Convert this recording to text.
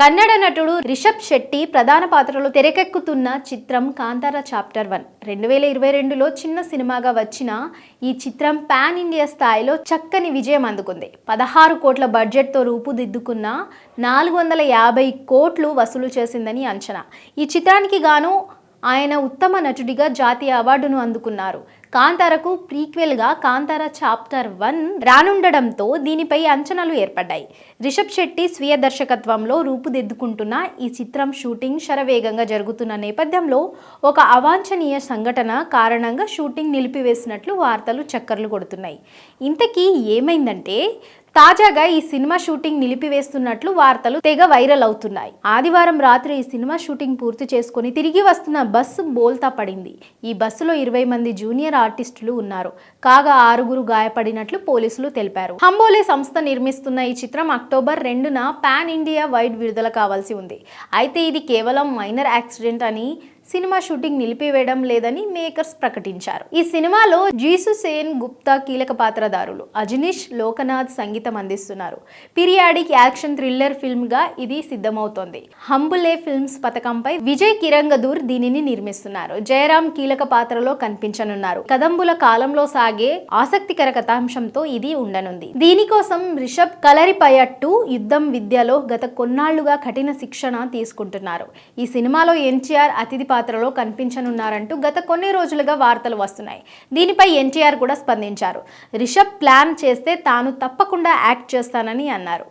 కన్నడ నటుడు రిషబ్ శెట్టి ప్రధాన పాత్రలో తెరకెక్కుతున్న చిత్రం కాంతార చాప్టర్ వన్. రెండు వేల ఇరవై రెండులో చిన్న సినిమాగా వచ్చిన ఈ చిత్రం పాన్ ఇండియా స్థాయిలో చక్కని విజయం అందుకుంది. పదహారు కోట్ల బడ్జెట్తో రూపుదిద్దుకున్న నాలుగు వందల యాభై కోట్లు వసూలు చేసిందని అంచనా. ఈ చిత్రానికి గాను ఆయన ఉత్తమ నటుడిగా జాతీయ అవార్డును అందుకున్నారు. కాంతారకు ప్రీక్వెల్గా కాంతార చాప్టర్ వన్ రానుండడంతో దీనిపై అంచనాలు ఏర్పడ్డాయి. రిషబ్ శెట్టి స్వీయ దర్శకత్వంలో రూపుదిద్దుకుంటున్న ఈ చిత్రం షూటింగ్ శరవేగంగా జరుగుతున్న నేపథ్యంలో ఒక అవాంఛనీయ సంఘటన కారణంగా షూటింగ్ నిలిపివేసినట్లు వార్తలు చక్కర్లు కొడుతున్నాయి. ఇంతకీ ఏమైందంటే తాజాగా ఈ సినిమా షూటింగ్ నిలిపివేస్తున్నట్లు వార్తలు తెగ వైరల్ అవుతున్నాయి. ఆదివారం రాత్రి ఈ సినిమా షూటింగ్ పూర్తి చేసుకుని తిరిగి వస్తున్న బస్సు బోల్తా పడింది. ఈ బస్సులో ఇరవై మంది జూనియర్ ఆర్టిస్టులు ఉన్నారు. కాగా ఆరుగురు గాయపడినట్లు పోలీసులు తెలిపారు. హంబోలే సంస్థ నిర్మిస్తున్న ఈ చిత్రం అక్టోబర్ రెండున పాన్ ఇండియా వైడ్ విడుదల కావాల్సి ఉంది. అయితే ఇది కేవలం మైనర్ యాక్సిడెంట్ అని సినిమా షూటింగ్ నిలిపివేయడం లేదని మేకర్స్ ప్రకటించారు. ఈ సినిమాలో జీసు సేన్ గుప్తా కీలక పాత్రధారులు. అజనీష్ లోకనాథ్ సంగీతం అందిస్తున్నారు. పీరియాడిక్ యాక్షన్ థ్రిల్లర్ ఫిల్మ్గా ఇది సిద్ధమవుతోంది. హంబులే ఫిల్మ్స్ పథకంపై విజయ్ కిరంగదూర్ దీనిని నిర్మిస్తున్నారు. జయరాం కీలక పాత్రలో కనిపించనున్నారు. కదంబుల కాలంలో సాగే ఆసక్తికర కథాంశంతో ఇది ఉండనుంది. దీనికోసం రిషబ్ కలరిపయట్టు యుద్ధం విద్యలో గత కొన్నాళ్ళుగా కఠిన శిక్షణ తీసుకుంటున్నారు. ఈ సినిమాలో ఎన్టీఆర్ అతిథి పాత్రలో కనిపించనున్నారంటూ గత కొన్ని రోజులుగా వార్తలు వస్తున్నాయి. దీనిపై ఎన్టీఆర్ కూడా స్పందించారు. రిషబ్ ప్లాన్ చేస్తే తాను తప్పకుండా యాక్ట్ చేస్తానని అన్నారు.